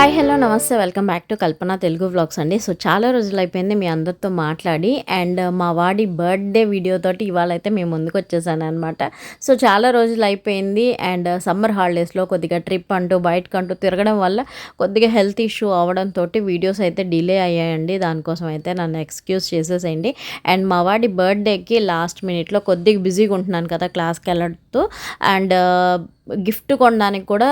Hi hello నమస్తే. Welcome back to Kalpana Telugu vlogs అండి. So చాలా రోజులు అయిపోయింది మీ అందరితో మాట్లాడి. అండ్ uh, మా వాడి బర్త్డే వీడియోతోటి ఇవాళ అయితే మేము ముందుకు వచ్చేసాను అనమాట సో చాలా రోజులు అయిపోయింది. అండ్ uh, సమ్మర్ హాలిడేస్లో కొద్దిగా ట్రిప్ అంటూ బయటకంటూ తిరగడం వల్ల కొద్దిగా హెల్త్ ఇష్యూ అవడంతో వీడియోస్ అయితే డిలే అయ్యాయండి. దానికోసం అయితే నన్ను ఎక్స్క్యూజ్ చేసేసేయండి. అండ్ మా వాడి బర్త్డేకి లాస్ట్ మినిట్లో కొద్దిగా బిజీగా ఉంటున్నాను కదా క్లాస్కి వెళ్ళడంతో. అండ్ uh, గిఫ్ట్ కొనడానికి కూడా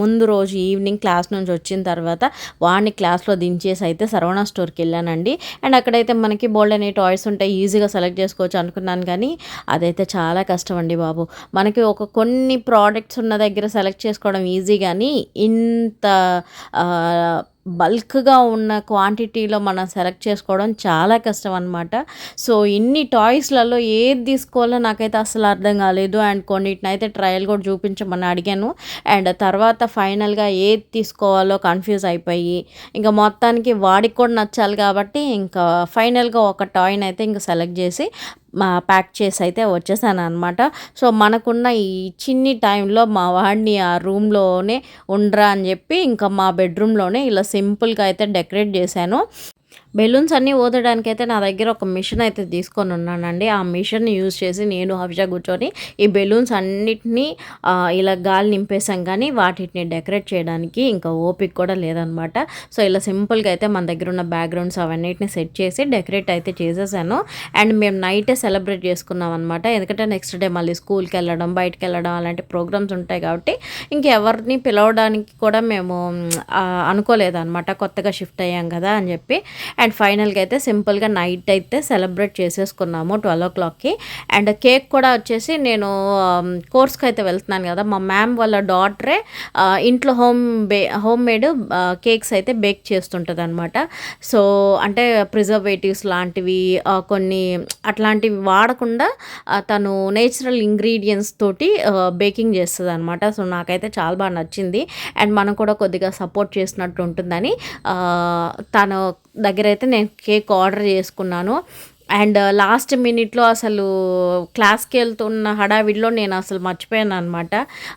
ముందు రోజు ఈవినింగ్ క్లాస్ నుంచి వచ్చిన తర్వాత వాడిని క్లాస్లో దించేసి అయితే సరవణ స్టోర్కి వెళ్ళానండి. అండ్ అక్కడైతే మనకి బోల్డ్ అనే టాయ్స్ ఉంటాయి ఈజీగా సెలెక్ట్ చేసుకోవచ్చు అనుకున్నాను కానీ అదైతే చాలా కష్టం అండి బాబు. మనకి ఒక కొన్ని ప్రోడక్ట్స్ ఉన్న దగ్గర సెలెక్ట్ చేసుకోవడం ఈజీ కానీ ఇంత బల్క్గా ఉన్న క్వాంటిటీలో మనం సెలెక్ట్ చేసుకోవడం చాలా కష్టం అనమాట సో ఇన్ని టాయ్స్లలో ఏది తీసుకోవాలో నాకైతే అసలు అర్థం కాలేదు. అండ్ కొన్నిటిని అయితే ట్రయల్ కూడా చూపించమని అడిగాను. అండ్ తర్వాత ఫైనల్గా ఏది తీసుకోవాలో కన్ఫ్యూజ్ అయిపోయి ఇంకా మొత్తానికి వాడికి కూడా నచ్చాలి కాబట్టి ఇంకా ఫైనల్గా ఒక టాయ్ని అయితే ఇంకా సెలెక్ట్ చేసి ప్యాక్ చేసి అయితే వచ్చేసాను అనమాట సో మనకున్న ఈ చిన్ని టైంలో మా వాడిని ఆ రూమ్లోనే ఉండరా అని చెప్పి ఇంకా మా బెడ్రూమ్లోనే ఇలా సింపుల్గా అయితే డెకరేట్ చేశాను. బెలూన్స్ అన్నీ ఊదడానికి అయితే నా దగ్గర ఒక మిషన్ అయితే తీసుకొని ఉన్నానండి. ఆ మిషన్ని యూజ్ చేసి నేను హవిష కూర్చొని ఈ బెలూన్స్ అన్నిటినీ ఇలా గాలి నింపేసాం కానీ వాటిని డెకరేట్ చేయడానికి ఇంకా ఓపిక కూడా లేదనమాట. సో ఇలా సింపుల్గా అయితే మన దగ్గర ఉన్న బ్యాక్గ్రౌండ్స్ అవన్నిటిని సెట్ చేసి డెకరేట్ అయితే చేసేసాను. అండ్ మేము నైటే సెలబ్రేట్ చేసుకున్నాం అనమాట. ఎందుకంటే నెక్స్ట్ డే మళ్ళీ స్కూల్కి వెళ్ళడం బయటకు వెళ్ళడం అలాంటి ప్రోగ్రామ్స్ ఉంటాయి కాబట్టి ఇంకెవరిని పిలవడానికి కూడా మేము మ్, అనుకోలేదన్నమాట కొత్తగా షిఫ్ట్ అయ్యాం కదా అని చెప్పి. అండ్ ఫైనల్గా అయితే సింపుల్గా నైట్ అయితే సెలబ్రేట్ చేసేసుకున్నాము ట్వెల్వ్ ఓ క్లాక్కి అండ్ కేక్ కూడా వచ్చేసి నేను um, కోర్స్కి అయితే వెళ్తున్నాను కదా మా మ్యామ్ వాళ్ళ డాటరే uh, ఇంట్లో home bay home made cakes అయితే బేక్ చేస్తుంటుంది అనమాట సో అంటే ప్రిజర్వేటివ్స్ లాంటివి uh, కొన్ని అట్లాంటివి వాడకుండా uh, తను నేచురల్ ఇంగ్రీడియంట్స్ తోటి బేకింగ్ చేస్తుంది అనమాట సో నాకైతే చాలా బాగా నచ్చింది. అండ్ మనం కూడా కొద్దిగా సపోర్ట్ చేసినట్టు ఉంటుందని తను దగ్గర అయితే నేను కేక్ ఆర్డర్ చేసుకున్నాను. అండ్ uh, లాస్ట్ మినిట్లో అసలు క్లాస్కి వెళ్తున్న హడావిడిలో నేను అసలు మర్చిపోయాను అనమాట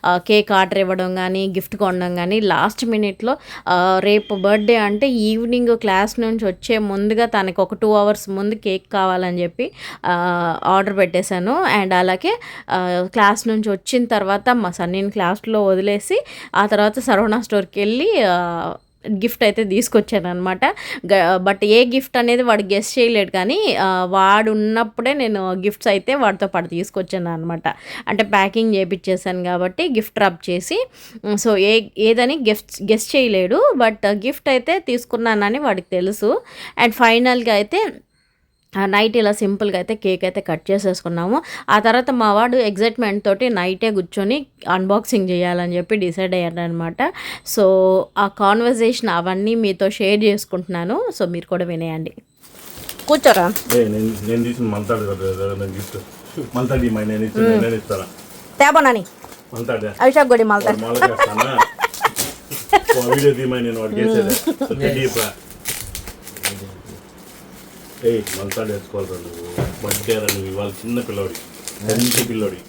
uh, కేక్ ఆర్డర్ ఇవ్వడం కానీ గిఫ్ట్ కొనడం కానీ లాస్ట్ మినిట్లో uh, రేపు బర్త్డే అంటే ఈవినింగ్ క్లాస్ నుంచి వచ్చే ముందుగా తనకి ఒక టూ అవర్స్ ముందు కేక్ కావాలని చెప్పి ఆర్డర్ పెట్టేశాను. అండ్ అలాగే క్లాస్ నుంచి వచ్చిన తర్వాత మా సన్నీని క్లాస్లో వదిలేసి ఆ తర్వాత సరవణ స్టోర్కి వెళ్ళి గిఫ్ట్ అయితే తీసుకొచ్చాను అనమాట బట్ ఏ గిఫ్ట్ అనేది వాడు గెస్ట్ చేయలేడు కానీ వాడు ఉన్నప్పుడే నేను గిఫ్ట్స్ అయితే వాడితో పాటు తీసుకొచ్చాను అనమాట అంటే ప్యాకింగ్ చేయించేసాను కాబట్టి గిఫ్ట్ రబ్ చేసి సో ఏ ఏదని గిఫ్ట్ గెస్ట్ చేయలేడు. బట్ గిఫ్ట్ అయితే తీసుకున్నానని వాడికి తెలుసు. అండ్ ఫైనల్గా అయితే నైట్ ఇలా సింపుల్గా అయితే కేక్ అయితే కట్ చేసేసుకున్నాము. ఆ తర్వాత మా వాడు ఎగ్జైట్మెంట్ తోటి నైటే కూర్చొని అన్బాక్సింగ్ చేయాలని చెప్పి డిసైడ్ అయ్యారనమాట సో ఆ కాన్వర్జేషన్ అవన్నీ మీతో షేర్ చేసుకుంటున్నాను. సో మీరు కూడా వినేయండి. కూర్చోరా. ఏ నేను నేను తీసిన ఏ మంతాడు వేసుకోవాలి నువ్వు. బర్త్డే రా నువ్వు ఇవాళ చిన్న పిల్లోడి. మంచి పిల్లోడి.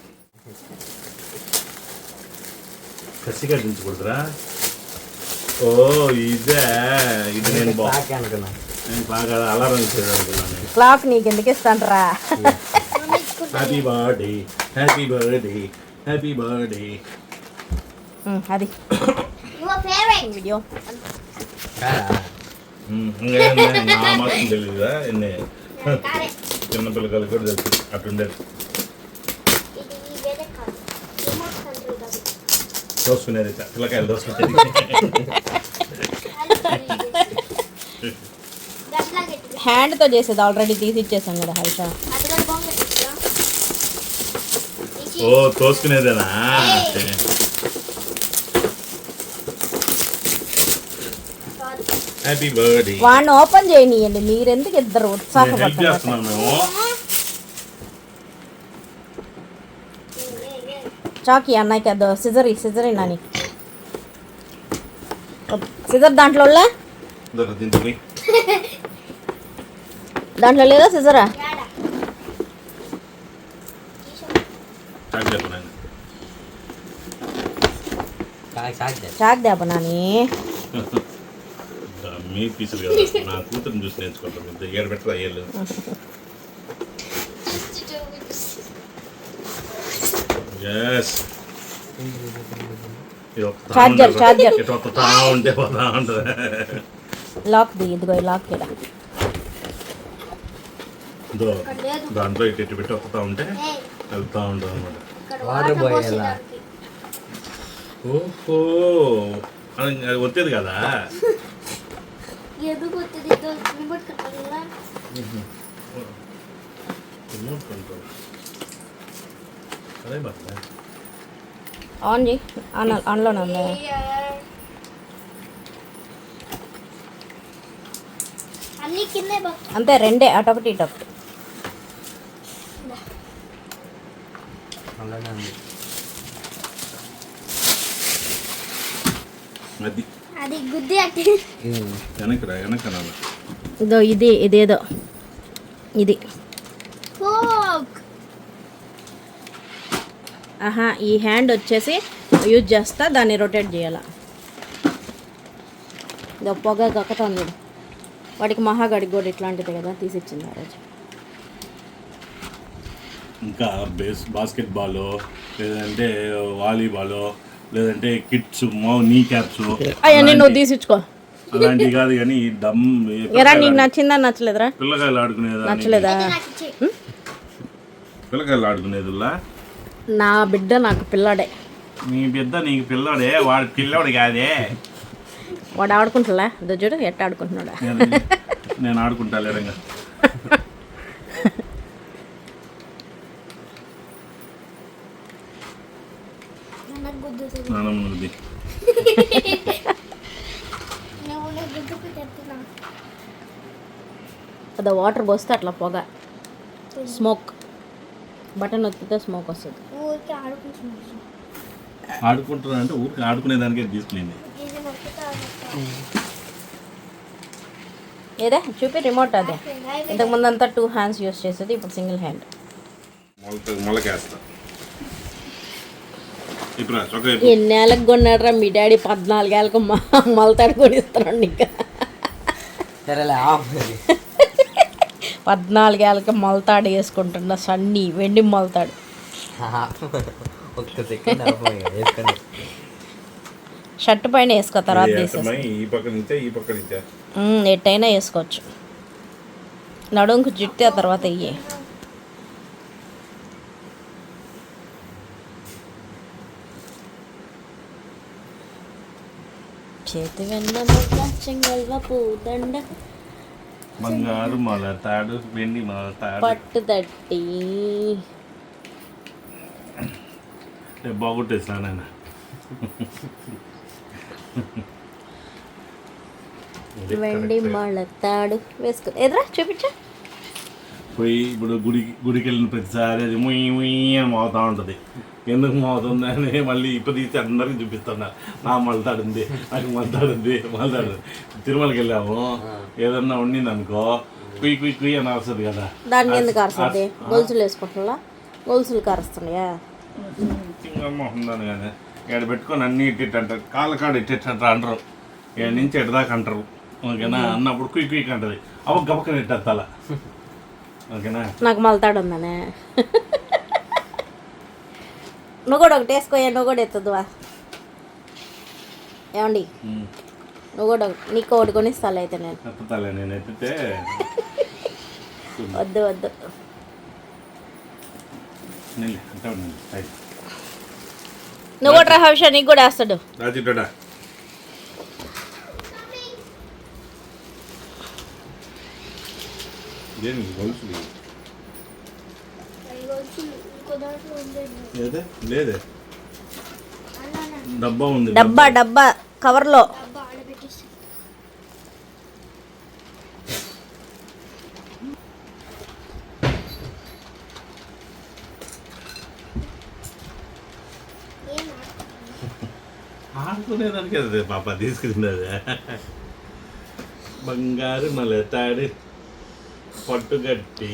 కసిగా దించకూడదురా ఓ ఇదే. ఇది నేను బా నేను బాగా అలారం ఇచ్చేది అనుకున్నాను క్లాక్ నీకు ఎందుకు ఇస్తాంట్రా happy birthday happy birthday happy birthday అది. వీడియో నా మాత్రం తెలియదా ఎన్ని? Got it. చిన్న పిల్లకాయలు కూడా తెలుసు కాదు దోసుకునేది పిల్లకాయలు దోసుకునేది హ్యాండ్తో చేసేది ఆల్రెడీ తీసి ఇచ్చేసాం కదా బాగుంది ఓ తోసుకునేదేనా? హ్యాపీ బర్త్డే వాడిని ఓపెన్ చేయనియండి మీరెందుకు ఇద్దరు ఉత్సాహపడుతున్నారు? చాకి అన్నయ్యకి అదో సిజరీ సిజరీ నాని. సిజర్ దాంట్లో దాంట్లో లేదా సిజరా? చాక్ దేప నాని. మీ పీసులు కదా నా కూతురుని చూసి నేర్చుకుంటాం. ఇంత ఏడు పెట్టరా ఏళ్ళు? Yes Charger, charger. ఇటు వస్తా ఉంటే పోతా ఉంటుంది లాక్ ది ఇదిగో లాక్ ఇక్కడ దాంట్లో ఇటు ఇటు పెట్టి వస్తా ఉంటే వెళ్తా ఉంటుంది అనమాట వాటర్? పోసేదానికి. ఓహో. అది అది వచ్చేది కదా? ఎందుకు వస్తుంది ఇదో రిమోట్ కంట్రోల్ కదా? రిమోట్ కంట్రోల్ అదే బాగా ఆన్ చేయి ఆన్ ఆన్లోనే ఉంది ఏయ్. అన్ని కిందే బా అంతే రెండే అటొకటి ఇటొకటి అలానే ఉంది అది అది గుద్ది వెనకరా వెనక ఇదో ఇది ఇదేదో. ఇది. ఆహా ఈ హ్యాండ్ వచ్చేసి యూజ్ చేస్తా దాన్ని రొటేట్ చేయాల. ఇదో పొగ గక్కతాను చూడు వాడికి మహాగడికి కూడా ఇట్లాంటిది కదా తీసిచ్చింది ఆ రోజు. ఇంకా బేస్ బాస్కెట్ బాల్ లేదంటే వాలీబాల్ లేదంటే కిట్స్ మౌ నీ క్యాప్స్ అవన్నీ నువ్వు తీసిచ్చుకో. అలాంటివి కాదు కానీ ఈ దమ్ ఎరా నీకు నచ్చిందా నచ్చలేదురా? పిల్లకాయలు ఆడుకునేదా నచ్చలేదా? నాకు ఇచ్చే. పిల్లకాయలు ఆడుకునేదిలా నా బిడ్డ నాకు పిల్లాడే. నీ పెద్ద నీకు పిల్లాడే? వాడు పిల్లోడు కాదే? వాడు ఆడుకుంటులా చూడు ఎట్ట ఆడుకుంటున్నాడా? నేను నేను ఆడుకుంటా లేరంగా గుద్దుకు చెప్తున్నా అదో వాటర్ పోస్తే అట్లా పొగ. స్మోక్. బటన్ నొక్కితే స్మోక్ వస్తుంది. ఆడుకుంటున్నా అంటే ఊరికి ఆడుకునేదానికే తీసుకునేది ఇది నొక్కుతా ఏదే? చూపి రిమోట్ అదే. ఇంతకు ముందు అంతా టూ హ్యాండ్స్ యూస్ చేసేది ఇప్పుడు సింగిల్ హ్యాండ్ మొలక మొలకేస్తా. ఎన్నేళ్ళకి కొన్నాడురా మీ డాడీ? పద్నాలుగేళ్ళకు మలతాడు కొనిస్తున్నాడు ఇంకా. పద్నాలుగేళ్ళకి మొలతాడు వేసుకుంటున్న సన్నీ వెండి మొలతాడు. షర్ట్ పైన వేసుకో తర్వాత ఎట్టయినా వేసుకోవచ్చు. నడుంకు జుట్టి ఆ తర్వాత ఇయ్యి చేతి వెన్న ముద్ద, చెంగల్వ పూదండ. బంగారు మొలతాడు వెండి మొలతాడు. పట్టు తట్టి. బాగుంటేస్తాను వెండి మొలతాడు. వేసుకో. ఎదురా చూపించా. పోయి ఇప్పుడు గుడికి గుడికి వెళ్ళిన ప్రతిసారి అది ముయ్యి ముయ్యి అని మోతా ఉంటుంది. ఎందుకు మోతుంది అని మళ్ళీ ఇప్పుడు తీసి అందరికి చూపిస్తున్నా. నా మలతాడుంది నాకు మలతాడుంది మలతాడు. తిరుమలకి వెళ్ళాము. ఏదన్నా ఉండింది అనుకో కుయ్యి కుయ్యి కుయ్యి అని వస్తుంది కదా. దాన్ని ఎందుకు అరుస్తుంది. గొలుసులు వేసుకుంటున్నా గొలుసులు కరుస్తున్నాయా? ఉందని కానీ ఇక్కడ పెట్టుకొని అన్ని ఇట్టి అంటారు. కాళ్ళ కాడ ఇట్టి అంటారు ఇక్కడ నుంచి ఎడదాకా అంటారు. ఓకేనా? అన్నప్పుడు కుయ్యి కుయ్యి అంటది. అవ గబక్కన ఇట్టేస్తాల. ఓకేనా? నాకు మలతాడు ఉందనే నువ్వు కూడా ఒకటి వేసుకోయా నువ్వు కూడా ఎత్తదువా ఏమండి. నువ్వు కూడా నీకు ఒకటి కొనిస్తాను అయితే నేను. ఎత్తుతాలే నేను ఎత్తితే. వద్దు వద్దు. నువ్వు కూడా హవిష నీకు కూడా వేస్తాడు. దేనికి గొలుసులు ఇంకో దాంట్లో ఉండేది ఏదే లేదే. డబ్బా ఉంది డబ్బా డబ్బా. కవర్లో. ఆడుకునేదానికి అదే పాప తీసుకుంది అదే బంగారు మలతాడు పట్టుగట్టి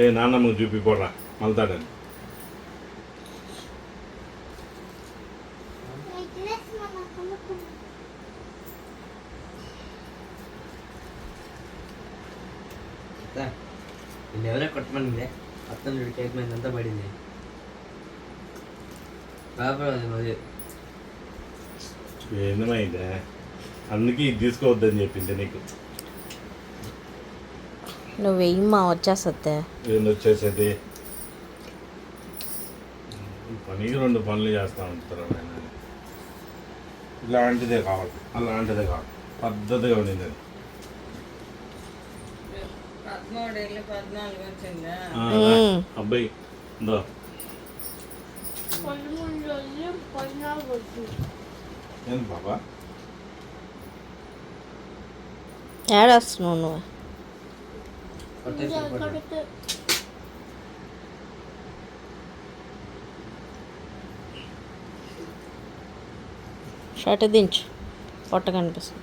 ఏ నాన్నమ్మకు చూపిపోరా మళ్తాడని నేను ఎవరే కొట్టమనిందే? అత్తను కేక్ మీద అంతా పడింది. ఏందమైందే అందుకే ఇది తీసుకోవద్దని చెప్పింది నీకు. నువ్వు వెయ్యమ్మా వచ్చేస్తుంది. ఏంది వచ్చేసేది. ఈ పనికి రెండు పనులు చేస్తూ ఉంటారు ఆయన. ఇలాంటిదే కావాలి. అలాంటిదే కావాలి. పద్ధతిగా ఉండింది అది. ఆ, రా. అబ్బాయి ఇందో. పదమూడు రోజులు పద్నాలుగు ఏంది బాబా? ఏడొస్తున్నావు నువ్వు? షర్ట్ దించు. పొట్ట కనిపిస్తుంది.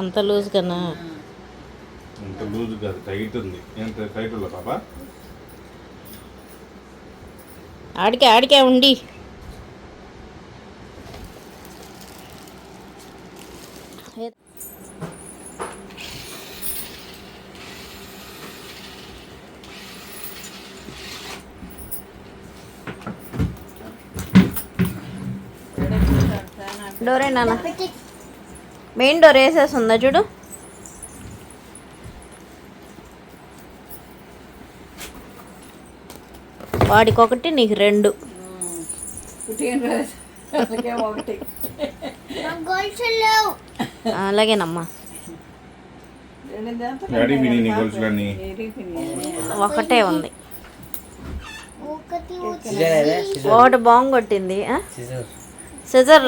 అంత లూజ్ కన్నా ఇంత లూజ్ కాదు టైట్ ఉంది. ఏంట టైట్ ఉల్ల పాపా? ఆడికే ఆడికే ఉండి. డోరే నాన్న. మెయిన్ డోర్ వేసేసి ఉందా చూడు. వాడికి ఒకటి నీకు రెండు. అలాగేనమ్మా. ఒకటే ఉంది. ఒకటి సిజర్ సిజర్ ఒకటి బాంగ్ కొట్టింది సిజర్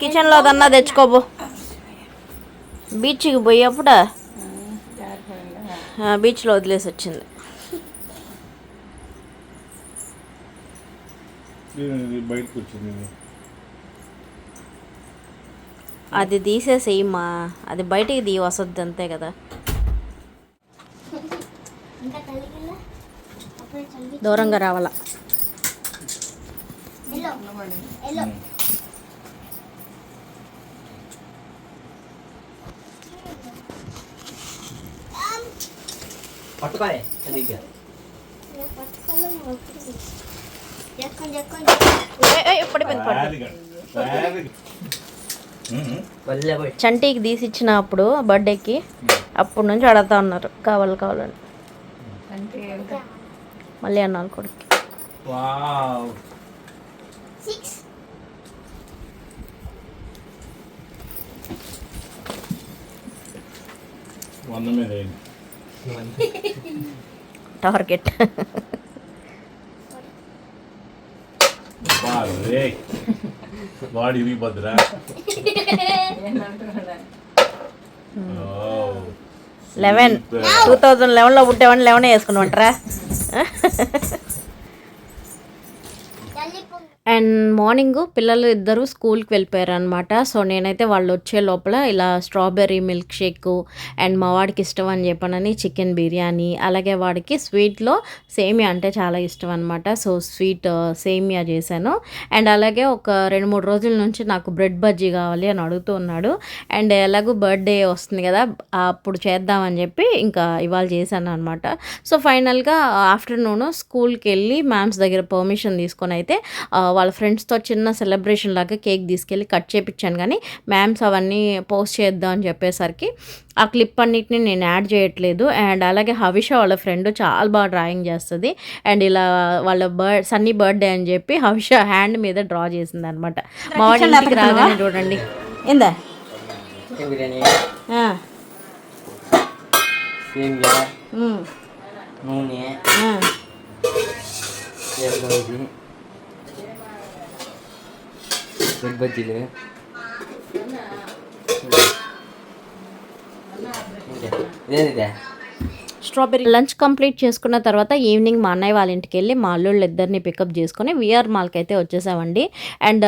కిచెన్లో దన్నా తెచ్చుకోబో బీచ్కి పోయేప్పుడు ఆ, బీచ్లో వదిలేసి వచ్చింది. అది తీసేసేయమ్మా. అది బయటికి తీ వసద్ది అంతే కదా. దూరంగా రావాలా? వల్లే పోయి. చంటికి తీసి ఇచ్చినప్పుడు బర్త్డేకి అప్పటి నుంచి అడుగుతా ఉన్నారు కావాలి కావాలని. మళ్ళీ అన్నాను కొడుకు వంద మీద అయింది టార్గెట్ వారే వాడి ఇరిగిపోద్దురా ఏమంటున్నా లెవెన్ టూ థౌజండ్ లెవెన్లో పుట్టేవాడిని లెవెన్ వేసుకున్నామంటారా తల్లి పొంగు అండ్ మార్నింగ్ పిల్లలు ఇద్దరు స్కూల్కి వెళ్ళిపోయారు అనమాట సో నేనైతే వాళ్ళు వచ్చే లోపల ఇలా స్ట్రాబెర్రీ మిల్క్ షేక్ అండ్ మా వాడికి ఇష్టం అని చెప్పానని చికెన్ బిర్యానీ అలాగే వాడికి స్వీట్లో సేమియా అంటే చాలా ఇష్టం అనమాట సో స్వీట్ సేమియా చేశాను. అండ్ అలాగే ఒక రెండు మూడు రోజుల నుంచి నాకు బ్రెడ్ బజ్జీ కావాలి అని అడుగుతూ ఉన్నాడు. అండ్ ఎలాగో బర్త్డే వస్తుంది కదా అప్పుడు చేద్దామని చెప్పి ఇంకా ఇవాళ చేశాను అనమాట సో ఫైనల్గా ఆఫ్టర్నూన్ స్కూల్కి వెళ్ళి మ్యామ్స్ దగ్గర పర్మిషన్ తీసుకొని అయితే వాళ్ళ ఫ్రెండ్స్తో చిన్న సెలబ్రేషన్ లాగా కేక్ తీసుకెళ్ళి కట్ చేపించాను కానీ మ్యామ్స్ అవన్నీ పోస్ట్ చేద్దాం అని చెప్పేసరికి ఆ క్లిప్ అన్నిటిని నేను యాడ్ చేయట్లేదు. అండ్ అలాగే హవిష వాళ్ళ ఫ్రెండ్ చాలా బాగా డ్రాయింగ్ చేస్తుంది. అండ్ ఇలా వాళ్ళ బర్డ్ సన్నీ బర్త్డే అని చెప్పి హవిష హ్యాండ్ మీద డ్రా చేసింది అనమాట మా వాడి ఇంటికి రాగానే చూడండి. ఏందా? నూనె ఆ. ఎర్రగడ్డి బ్రెడ్ బజ్జీలు ఇంకా ఇదేంటి ఇదే స్ట్రాబెరీ లంచ్ కంప్లీట్ చేసుకున్న తర్వాత ఈవినింగ్ మా అన్నయ్య వాళ్ళ ఇంటికి వెళ్ళి మా అల్లుళ్ళు ఇద్దరిని పికప్ చేసుకొని విఆర్ మాల్కి అయితే వచ్చేసామండి. అండ్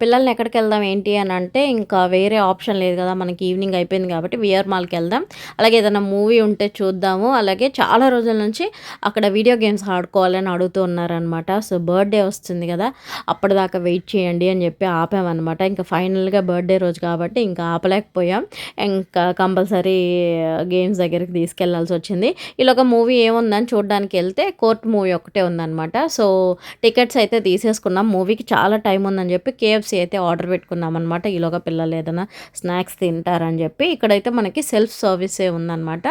పిల్లల్ని ఎక్కడికి వెళ్దాం ఏంటి అని అంటే ఇంకా వేరే ఆప్షన్ లేదు కదా మనకి ఈవినింగ్ అయిపోయింది కాబట్టి విఆర్ మాల్కి వెళ్దాం. అలాగే ఏదైనా మూవీ ఉంటే చూద్దాము. అలాగే చాలా రోజుల నుంచి అక్కడ వీడియో గేమ్స్ ఆడుకోవాలని అడుగుతూ ఉన్నారనమాట సో బర్త్డే వస్తుంది కదా అప్పటిదాకా వెయిట్ చేయండి అని చెప్పి ఆపామన్నమాట. ఇంకా ఫైనల్గా బర్త్డే రోజు కాబట్టి ఇంకా ఆపలేకపోయాం. ఇంకా కంపల్సరీ గేమ్స్ దగ్గరికి తీసుకెళ్ళాల్సి వచ్చింది. ఒక మూవీ ఏముందని చూడడానికి వెళ్తే కోర్ట్ మూవీ ఒకటే ఉందన్నమాట. సో టికెట్స్ అయితే తీసేసుకున్నాం. మూవీకి చాలా టైం ఉందని చెప్పి కేఎఫ్సీ అయితే ఆర్డర్ పెట్టుకున్నాం అనమాట ఈలోగా పిల్లలు ఏదైనా స్నాక్స్ తింటారని చెప్పి. ఇక్కడైతే మనకి సెల్ఫ్ సర్వీసే ఉందన్నమాట.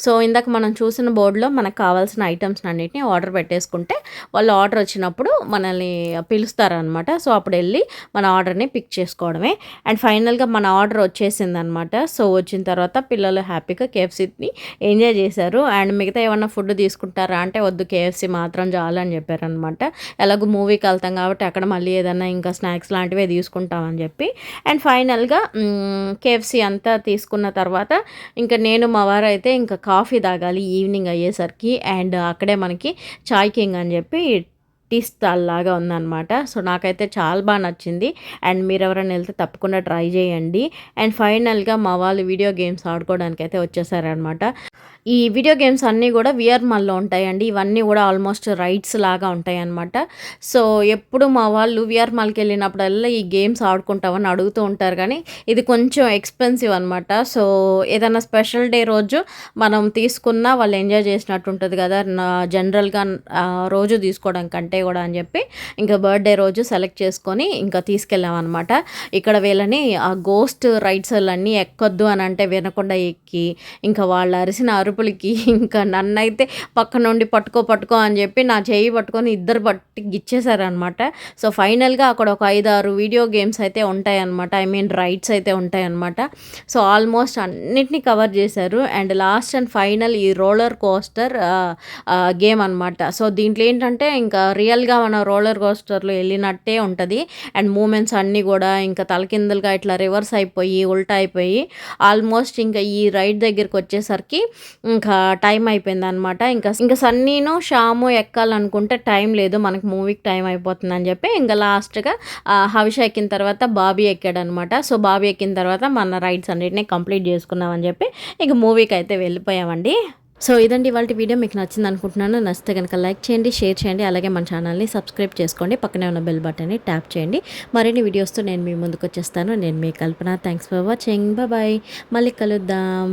సో ఇందాక మనం చూసిన బోర్డులో మనకు కావాల్సిన ఐటమ్స్ అన్నిటిని ఆర్డర్ పెట్టేసుకుంటే వాళ్ళు ఆర్డర్ వచ్చినప్పుడు మనల్ని పిలుస్తారనమాట సో అప్పుడు వెళ్ళి మన ఆర్డర్ని పిక్ చేసుకోవడమే. అండ్ ఫైనల్గా మన ఆర్డర్ వచ్చేసింది అనమాట సో వచ్చిన తర్వాత పిల్లలు హ్యాపీగా కేఎఫ్సీని ఎంజాయ్ చేశారు. అండ్ మిగతా ఏమన్నా ఫుడ్ తీసుకుంటారా అంటే వద్దు కేఎఫ్సీ మాత్రం చాలు అని చెప్పారనమాట ఎలాగో మూవీకి వెళ్తాం కాబట్టి అక్కడ మళ్ళీ ఏదైనా ఇంకా స్నాక్స్ లాంటివే తీసుకుంటామని చెప్పి. అండ్ ఫైనల్గా కేఎఫ్సీ అంతా తీసుకున్న తర్వాత ఇంకా నేను మా వారు అయితే ఇంకా కాఫీ తాగాలి ఈవినింగ్ అయ్యేసరికి అండ్ అక్కడే మనకి చాయ్ కింగ్ అని చెప్పి టీ స్టాల్ లాగా ఉందన్నమాట. సో నాకైతే చాలా బాగా నచ్చింది. అండ్ మీరు ఎవరైనా వెళ్తే తప్పకుండా ట్రై చేయండి. అండ్ ఫైనల్గా మా వాళ్ళు వీడియో గేమ్స్ ఆడుకోవడానికి అయితే వచ్చేసారనమాట ఈ వీడియో గేమ్స్ అన్నీ కూడా విఆర్ మాల్లో ఉంటాయండి. ఇవన్నీ కూడా ఆల్మోస్ట్ రైడ్స్ లాగా ఉంటాయి అన్నమాట సో ఎప్పుడు మా వాళ్ళు విఆర్ మాల్కి వెళ్ళినప్పుడల్లా ఈ గేమ్స్ ఆడుకుంటామని అడుగుతూ ఉంటారు కానీ ఇది కొంచెం ఎక్స్పెన్సివ్ అనమాట సో ఏదైనా స్పెషల్ డే రోజు మనం తీసుకున్నా వాళ్ళు ఎంజాయ్ చేసినట్టు ఉంటుంది కదా జనరల్గా రోజు తీసుకోవడం కంటే. కూడా అని చెప్పి ఇంకా బర్త్డే రోజు సెలెక్ట్ చేసుకొని ఇంకా తీసుకెళ్ళామన్నమాట. ఇక్కడ వీళ్ళని ఆ గోస్ట్ రైడ్స్ అన్నీ ఎక్కొద్దు అని అంటే వినకుండా ఎక్కి ఇంకా వాళ్ళు అరిసిన అరుపులకి ఇంకా నన్నైతే పక్క నుండి పట్టుకో పట్టుకో అని చెప్పి నా చేయి పట్టుకొని ఇద్దరు పట్టి గిచ్చేసారనమాట సో ఫైనల్గా అక్కడ ఒక ఐదు ఆరు వీడియో గేమ్స్ అయితే ఉంటాయన్నమాట. ఐ మీన్ రైడ్స్ అయితే ఉంటాయన్నమాట. సో ఆల్మోస్ట్ అన్నిటినీ కవర్ చేశారు. అండ్ లాస్ట్ అండ్ ఫైనల్ ఈ రోలర్ కోస్టర్ గేమ్ అనమాట సో దీంట్లో ఏంటంటే ఇంకా రియల్గా మన రోలర్ కోస్టర్లో వెళ్ళినట్టే ఉంటుంది. అండ్ మూమెంట్స్ అన్నీ కూడా ఇంకా తలకిందులుగా ఇట్లా రివర్స్ అయిపోయి ఉల్టా అయిపోయి ఆల్మోస్ట్ ఇంకా ఈ రైడ్ దగ్గరికి వచ్చేసరికి ఇంకా టైం అయిపోయింది అనమాట ఇంకా ఇంకా సన్నీను షాము ఎక్కాలనుకుంటే టైం లేదు. మనకి మూవీకి టైం అయిపోతుంది అని చెప్పి ఇంకా లాస్ట్గా హవిష ఎక్కిన తర్వాత బాబీ ఎక్కాడనమాట సో బాబీ ఎక్కిన తర్వాత మన రైడ్స్ అన్నిటిని కంప్లీట్ చేసుకున్నామని చెప్పి ఇంక మూవీకి అయితే వెళ్ళిపోయామండి. సో ఇదండి ఇవాళ వీడియో మీకు నచ్చింది అనుకుంటున్నాను నచ్చితే కనుక లైక్ చేయండి షేర్ చేయండి అలాగే మన ఛానల్ని సబ్స్క్రైబ్ చేసుకోండి పక్కనే ఉన్న బెల్ బటన్ని ట్యాప్ చేయండి. మరిన్ని వీడియోస్తో నేను మీ ముందుకు వచ్చేస్తాను నేను మీ Kalpana. Thanks for watching bye మళ్ళీ కలుద్దాం.